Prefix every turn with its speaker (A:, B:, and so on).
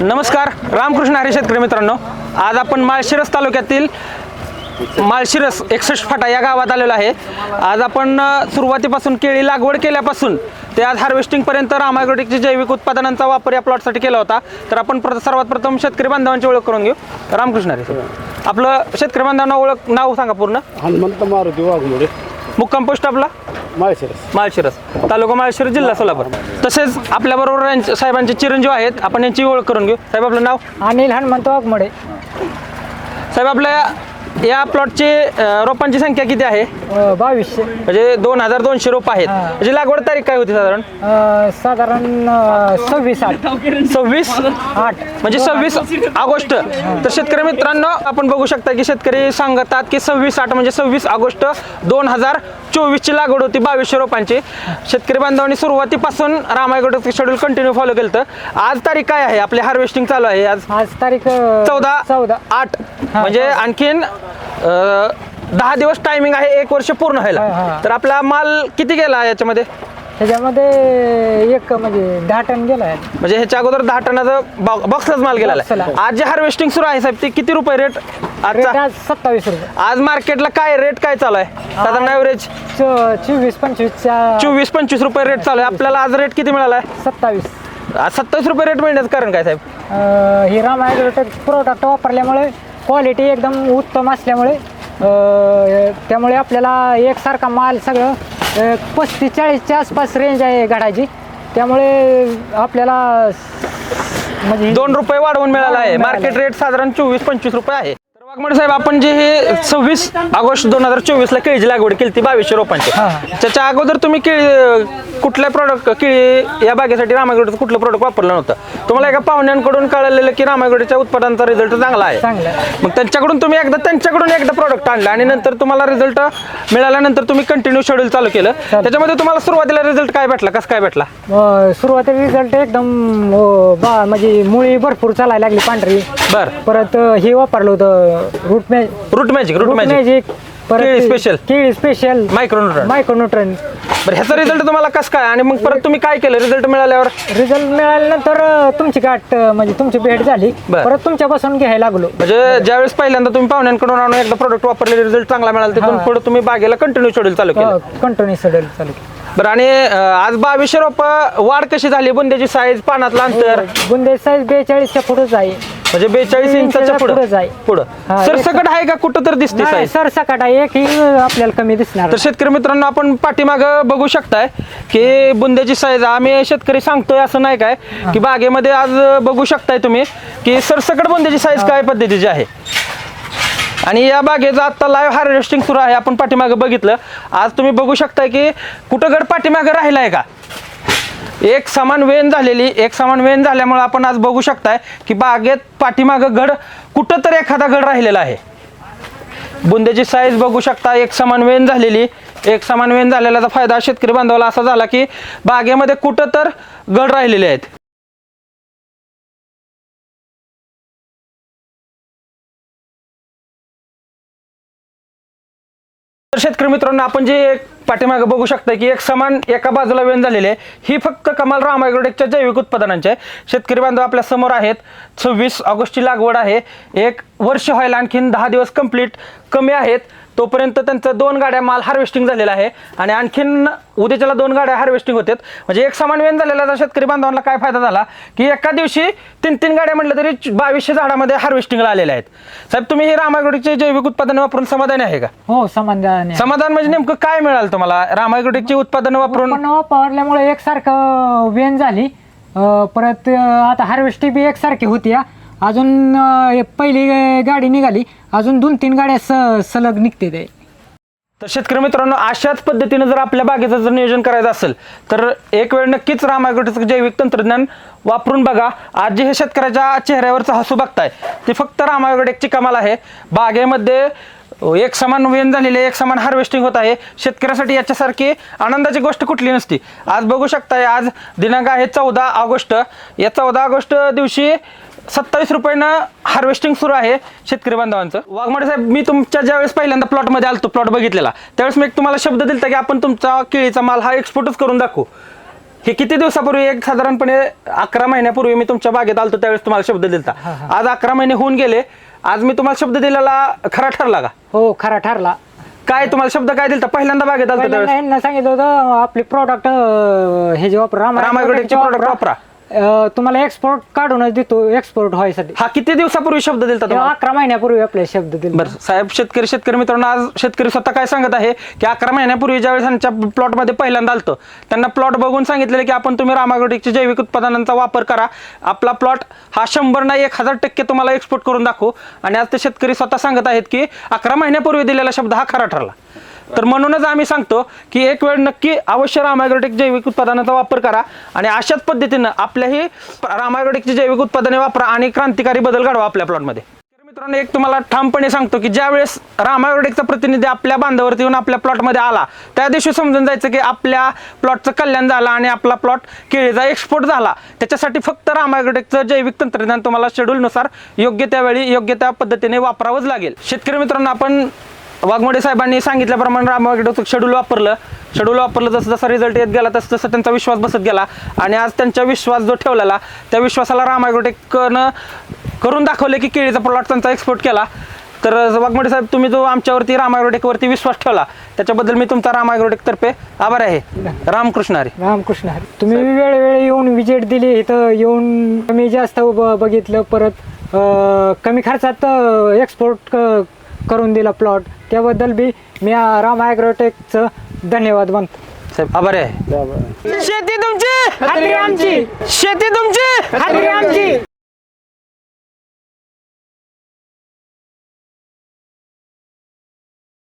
A: नमस्कार रामकृष्ण हरी शेतकरी मित्रांनो. आज आपण माळशिरस तालुक्यातील माळशिरस एकसष्ट फाटा या गावात आलेलो आहे. आज आपण सुरुवातीपासून केळी लागवड केल्यापासून ते आज हार्वेस्टिंगपर्यंत रामायग्रोटिकचे जैविक उत्पादनांचा वापर या प्लॉटसाठी केला होता. तर आपण प्र सर्वात प्रथम शेतकरी बांधवांची ओळख करून घेऊ. रामकृष्ण हरी आपलं शेतकरी बांधवांना ओळख नाव सांगा पूर्ण.
B: हनुमंत मारुती वाघमोडे.
A: मुक्काम पोस्ट आपला?
B: माळशिरस.
A: माळशिरस. तालुका माळशिरस जिल्हा सोलापूर. तसेच आपल्याबरोबर यांचे- साहेबांचे चिरंजीव आहेत. आपण यांची ओळख करून घेऊ. साहेब आपलं नाव?
C: अनिल हनुमंत वाघमोडे.
A: साहेब आपल्या या प्लॉटची रोपांची संख्या किती आहे?
C: बावीसशे.
A: म्हणजे दोन हजार दोनशे रोप आहेत.
C: हा.
A: म्हणजे लागवड तारीख काय होती साधारण?
C: अ, साधारण अ, सव्वीस आठ.
A: सव्वीस?
C: आठ.
A: म्हणजे सव्वीस ऑगस्ट. तर शेतकरी मित्रांनो आपण बघू शकता की शेतकरी सांगतात की सव्वीस आठ म्हणजे सव्वीस ऑगस्ट दोन हजार चोवीसची लागवड होती बावीसशे रोपांची. शेतकरी बांधवांनी सुरुवातीपासून रामायगड शेड्यूल कंटिन्यू फॉलो केलं तर आज तारीख काय आहे? आपली हार्वेस्टिंग चालू आहे. आज
C: आज तारीख
A: चौदा
C: चौदा.
A: आठ. म्हणजे आणखीन दहा दिवस टायमिंग आहे एक वर्ष पूर्ण व्हायला. तर आपला माल किती गेला याच्यामध्ये?
C: त्याच्यामध्ये एक म्हणजे दहा टन गेलाय.
A: म्हणजे ह्याच्या अगोदर दहा टनाचा बॉक्सलाच माल गेलेला आहे.
C: Boxला.
A: आज जे हार्वेस्टिंग सुरू आहे साहेब ते किती रुपये रेट
C: रेट
A: आजचा
C: आज सत्तावीस रुपये.
A: आज मार्केटला काय रेट काय चालू आहे? साधारण ॲव्हरेज
C: च- चोवीस पंचवीसच्या
A: चोवीस पंचवीस रुपये रेट चालू आहे. आपल्याला आज रेट किती मिळाला आहे
C: सत्तावीस.
A: आज सत्तावीस रुपये रेट मिळण्याचं कारण काय साहेब?
C: अ, ही राम ॲग्रोटेक प्रोडक्ट वापरल्यामुळे क्वालिटी एकदम उत्तम असल्यामुळे अ, त्यामुळे आपल्याला एकसारखा माल सगळं पस्तीस चाळीसच्या आसपास रेंज आहे गाडाची. त्यामुळे आपल्याला म्हणजे
A: दोन रुपये वाढवून मिळाला आहे. मार्केट. रेट साधारण चोवीस पंचवीस रुपये आहे. वाघमोडे साहेब आपण जे हे सव्वीस ऑगस्ट दोन हजार चोवीस ला केळीची लागवड केली ती बावीसशे रोपांची. त्याच्या अगोदर तुम्ही केळी कुठल्या प्रोडक्ट केळी या बागेसाठी रामागडचं कुठलं प्रोडक्ट वापरलं नव्हतं. तुम्हाला एका पाहुण्यांकडून कळलेलं की रामागडच्या उत्पादनाचा रिझल्ट चांगला आहे. मग त्यांच्याकडून तुम्ही एकदा त्यांच्याकडून एकदा प्रोडक्ट आणलं आणि नंतर तुम्हाला रिझल्ट मिळाल्यानंतर तुम्ही कंटिन्यू शेड्यूल चालू केलं. त्याच्यामध्ये तुम्हाला सुरुवातीला रिझल्ट काय भेटला? कसं काय भेटला?
C: सुरुवातीला रिझल्ट एकदम म्हणजे मुळी भरपूर चालायला लागली पांढरी.
A: बर.
C: परत हे वापरलं होतं रूट मॅ
A: root magic root magic
C: magic
A: केळी special.
C: केळी स्पेशल
A: मायक्रोन्युट्रन
C: मायक्रोन्यूट्रन
A: बरं ह्याचा रिझल्ट तुम्हाला कसं काय? आणि मग परत तुम्ही काय केलं रिझल्ट मिळाल्यावर?
C: रिझल्ट मिळाल्यानंतर अ, तुमची गाठ अ, म्हणजे तुमची भेट झाली.
A: बर.
C: परत तुमच्यापासून घ्यायला लागलो.
A: म्हणजे ज्यावेळेस पहिल्यांदा तुम्ही पाहुण्यांकडून आणून एकदा प्रोडक्ट वापरले रिझल्ट चांगला मिळाला तिथून
C: हा.
A: पुढे तुम्ही बागेला कंटिन्यू शेड्यूल चालू केलं.
C: कंटिन्यू सडेल चालू केलं.
A: बरं आणि अं, आज बावीसशे रोप वाढ कशी झाली? बुंद्याची साईज पानातलं अंतर?
C: बुंदे साईज बेचाळीसच्या पुढेच आहे
A: म्हणजे बेचाळीस इंचाच्या पुढे.
C: पुढंच आहे.
A: पुढं.
C: हा,
A: सरसकट आहे का कुठं तर दिसते
C: नाही, सरसकट आहे एक ही आपल्याला कमी दिसणार.
A: तर शेतकरी मित्रांनो आपण पाठीमाग बघू शकताय की बुंद्याची साईज आम्ही शेतकरी सांगतोय असं नाही काय की बागेमध्ये आज बघू शकताय तुम्ही की सरसकट बुंद्याची साईज काय पद्धतीची आहे. आणि या बागेचं आता लाईव्ह हार्वेस्टिंग सुरू आहे आपण पाठीमागं बघितलं. आज तुम्ही बघू शकताय की कुठं गड पाठीमागं राहिलाय का? एक समान वेन झालेली एक समान वेन झाल्यामुळे आपण आज बघू शकताय की बागेत पाठीमागं घड कुठं तर एखादा घड राहिलेला आहे. बुंद्याची साईज बघू शकता एक समान वेन झालेली एक समान वेन झालेल्याचा फायदा शेतकरी बांधवाला असा झाला की बागेमध्ये कुठं तर गड राहिलेले आहेत. शेतकरी मित्रांनो आपण जे पाठीमागे बघू शकता की एक समान एका बाजूला वेण झालेली आहे. ही फक्त कमाल रामायग्रोटेकच्या जैविक उत्पादनांची आहे. शेतकरी बांधव आपल्यासमोर आहेत. सव्वीस ऑगस्टची लागवड आहे. एक वर्ष व्हायला आणखीन दहा दिवस कंप्लीट कमी आहेत. तोपर्यंत त्यांचं दोन गाड्या माल हार्वेस्टिंग झालेला आहे. आणि आणखीन उद्याच्याला दोन गाड्या हार्वेस्टिंग होतात. म्हणजे एक समान वेन झालेला शेतकरी बांधवांना काय फायदा झाला? की एका दिवशी तीन तीन गाड्या म्हटलं तरी बावीसशे झाडामध्ये हार्वेस्टिंगला आलेल्या आहेत. साहेब तुम्ही हे रामायगडचे जैविक उत्पादन वापरून समाधानी आहे का?
C: हो समाधान
A: समाधान म्हणजे नेमकं काय मिळालं तुम्हाला? रामायगडची उत्पादन वापरून
C: वापरल्यामुळे एकसारखं वेन झाली. परत आता हार्वेस्टिंग बी एकसारखी होती. अजून अं, हे पहिली गाडी निघाली. अजून दोन तीन गाड्या स सलग निघते ते.
A: तर शेतकरी मित्रांनो अशाच पद्धतीनं जर आपल्या बागेचं जर नियोजन करायचं असेल तर एक वेळ नक्कीच रामायगडचं जैविक तंत्रज्ञान वापरून बघा. आज जे हे शेतकऱ्याच्या चेहऱ्यावरचं हसू बघताय. ते फक्त रामायगड एकची कमाल आहे. बागेमध्ये एक समान वेन झालेले आहे एक समान हार्वेस्टिंग होत आहे. शेतकऱ्यासाठी याच्यासारखी आनंदाची गोष्ट कुठली नसती. आज बघू शकताय आज दिनांक आहे चौदा ऑगस्ट. या चौदा ऑगस्ट दिवशी सत्तावीस रुपयानं हार्वेस्टिंग सुरू आहे शेतकरी बांधवांचं. वाघमाडे साहेब मी तुमच्या ज्यावेळेस पहिल्यांदा प्लॉटमध्ये आलतो प्लॉट बघितलेला त्यावेळेस मी एक तुम्हाला शब्द दिलता की आपण तुमचा केळीचा माल हा एक्सपोर्टच करून दाखवू. हे किती दिवसापूर्वी एक साधारणपणे अकरा महिन्यापूर्वी मी तुमच्या बागेत आलतो त्यावेळेस तुम्हाला शब्द दिलता. आज अकरा महिने होऊन गेले आज मी तुम्हाला शब्द दिलेला खरा ठरला का?
C: हो खरा ठरला.
A: काय तुम्हाला शब्द काय दिलता? पहिल्यांदा बागेत आलतो
C: सांगितलं होतं आपले प्रोडक्ट हे जे वापर
A: रामायग्रोटेकचे product वापरा.
C: अं, तुम्हाला एक्सपोर्ट काढूनच देतो एक्सपोर्ट व्हायसाठी.
A: हा किती दिवसापूर्वी शब्द दिलता
C: तेव्हा
A: तुम्हाला?
C: अकरा महिन्यापूर्वी आपले शब्द दिले.
A: बरं साहेब शेतकरी शेतकरी मित्रांनो आज शेतकरी स्वतः काय सांगत आहे की अकरा महिन्यापूर्वी ज्यावेळेस त्यांच्या प्लॉटमध्ये पहिल्यांदा आलतं त्यांना प्लॉट बघून सांगितलेलं की आपण तुम्ही रामागोटिकचे जैविक उत्पादनांचा वापर करा. आपला प्लॉट हा शंभर नाही एक हजार टक्के तुम्हाला एक्सपोर्ट करून दाखवू. आणि आज ते शेतकरी स्वतः सांगत आहेत की अकरा महिन्यापूर्वी दिलेला शब्द हा खरा ठरला. तर म्हणूनच आम्ही सांगतो की एक वेळ नक्की अवश्य रामायग्रोटेक जैविक उत्पादनाचा वापर करा आणि अशाच पद्धतीनं आपल्याही रामायग्रोटेकची जैविक उत्पादने वापरा आणि क्रांतिकारी बदल घडवा आपल्या प्लॉटमध्ये. मित्रांनो एक तुम्हाला ठामपणे सांगतो की ज्यावेळेस रामायग्रोटेकचा प्रतिनिधी आपल्या बांधावरती येऊन आपल्या प्लॉटमध्ये आला त्या दिवशी समजून जायचं की आपल्या प्लॉटचं कल्याण झालं आणि आपला प्लॉट केळीचा एक्सपोर्ट झाला. त्याच्यासाठी फक्त रामायग्रोटेकचं जैविक तंत्रज्ञान तुम्हाला शेड्यूलनुसार योग्य त्यावेळी योग्य त्या पद्धतीने वापरावंच लागेल. शेतकरी मित्रांनो आपण वाघमोडे साहेबांनी सांगितल्याप्रमाणे रामायग्रोटेक शेड्यूल वापरलं. शेड्यूल वापरलं जसं जसा रिझल्ट येत गेला तसं तसं त्यांचा विश्वास बसत गेला. आणि आज त्यांचा विश्वास जो ठेवलेला त्या विश्वासाला रामायग्रोटेकनं करून दाखवले की केळीचा प्लॉट त्यांचा एक्सपोर्ट केला. तर वाघमोडे साहेब तुम्ही जो आमच्यावरती रामायग्रोटेकवरती विश्वास ठेवला त्याच्याबद्दल मी तुमचा रामायग्रोटेक तर्फे आभार आहे. रामकृष्ण हरी.
C: रामकृष्ण हरी. तुम्ही वेळोवेळी येऊन विजिट दिली इथं येऊन कमी जास्त बघितलं परत कमी खर्चात एक्सपोर्ट करून दिला प्लॉट त्याबद्दल बी मी राम ॲग्रोटेकचं धन्यवाद
A: साहेब आभार आहे. शेती तुमची!
C: आमची!
A: शेती तुमची!
C: आमची!